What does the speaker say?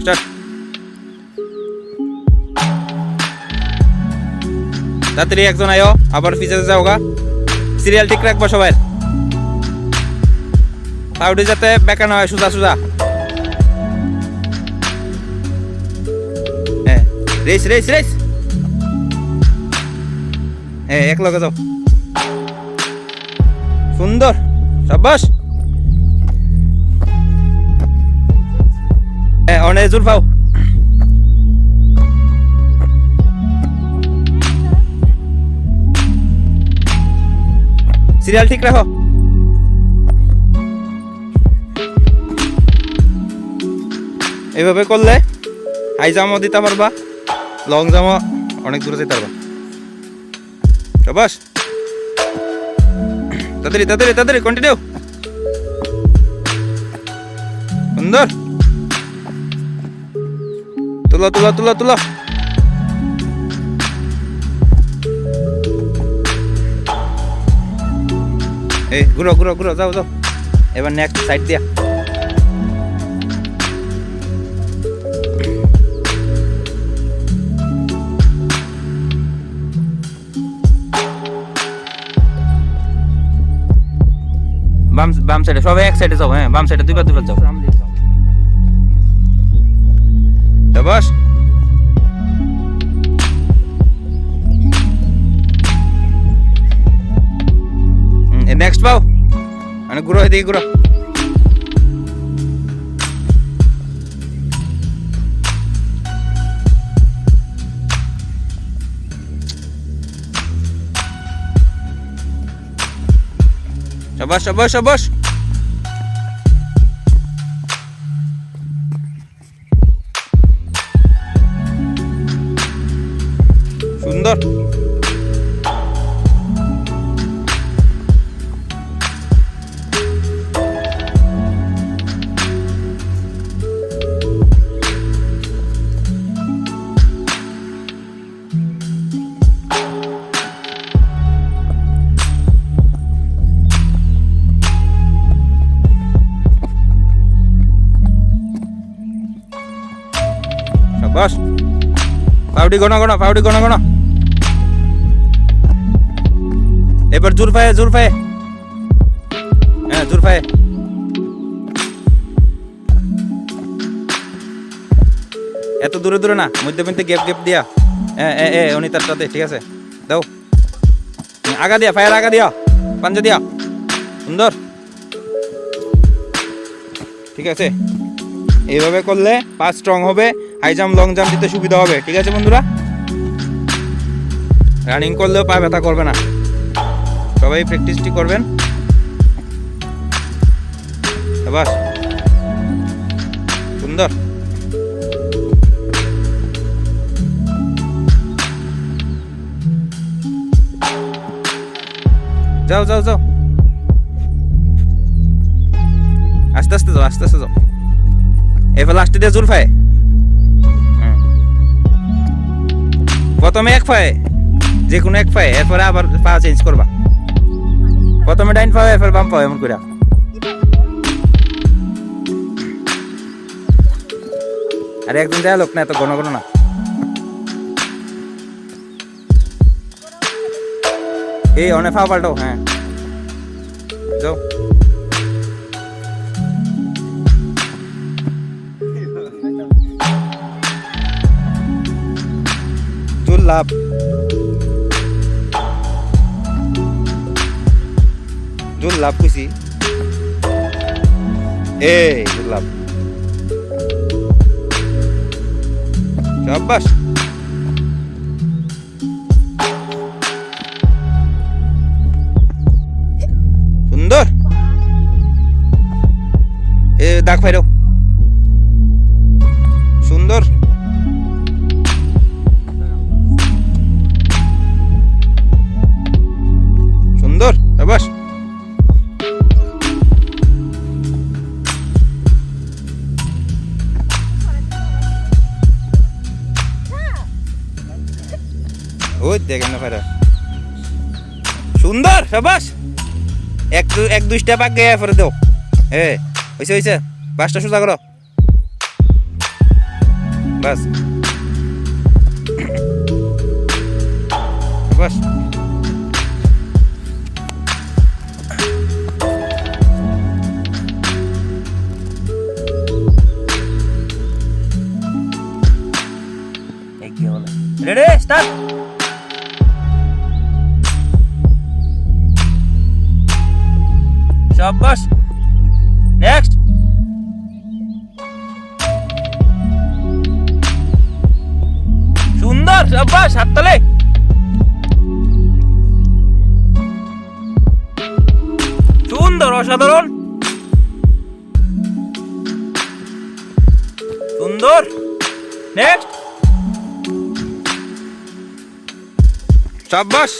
Start. তাড়াতাড়ি একজন আয়ো, আবার পিছনে যাও গা। সিরিয়াল ঠিক রাখব সবাই। পাউডি যাতে বেকা না হয়, সোজা সোজা। হ্যাঁ রেস রেস রেস। হ্যাঁ এক লগে যাও। সুন্দর সাবাস জোর পাও সিরিয়াল ঠিক রাখো। এইভাবে করলে হাই জামও দিতে পারবা লং জামও অনেক দূরে যেতে পারবা। সবাস। তাড়াতাড়ি তাড়াতাড়ি তাড়াতাড়ি কন্টিনিউ সুন্দর। তুলো তুলো তুলো তুলো। এই, ঘুরো ঘুরো ঘুরো, যাও যাও। এবার নেক্সট সাইড দিয়া। বাম বাম সাইডে সবাই এক সাইডে যাও হ্যাঁ বাম সাইডে দুইবার দুইবার যাও। মানে ঘুরো এদিকে ঘুরো সাবাস সাবাস সাবাস সাবাস পাউডি গণ গণ, পাউডি গণ গণ। এবার জোর পায়ে জোর পায়ে। হ্যাঁ জোর পায়ে। এত দূরে দূরে না মধ্যে মধ্যে গ্যাপ গ্যাপ দিয়া। হ্যাঁ এ এ, উনি তারটাতে ঠিক আছে। দাও। আগা দিয়া ফায়ার আগা দিয়া, পাঞ্জা দিয়া। সুন্দর। ঠিক আছে। এইভাবে করলে পা স্ট্রং হবে। হাই জাম্প লং জাম্প দিতে সুবিধা হবে, ঠিক আছে বন্ধুরা? রানিং করলেও পা ব্যথা করবে না। সবাই প্র্যাকটিসটি করবেন। বাস সুন্দর। যাও যাও যাও। আস্তে আস্তে যাও, আস্তে আস্তে যাও। এবার লাস্টে দিয়ে জোর প্রথমে এক পায়ে যে কোনো এক পায়ে, এরপরে আবার পা চেঞ্জ করবা। প্রথমে ডাইন পাও, এরপর বাম পাও, এমন করে আরে একজন দেয়া লোক না, এত ঘন ঘন না। এই, অনেক পা পাল্টাও হ্যাঁ। যাও। জুল্লাপ জুল্লাপ কইছি। এই জুল্লাপ শাবাশ সুন্দর। এ দাগ ফাইরো ওই দেখেন সুন্দর, সাবাস। এক দু এক দুই স্টেপ আগে ফেরত দাও। হ্যাঁ হয়েছে হয়েছে বাসটা সোজা করো। বাস। বাস। Ready, start. সাব্বাস। নেক্সট সুন্দর সাব্বাস হাততালে। সুন্দর অসাধারণ। সুন্দর। নেক্সট সাব্বাস।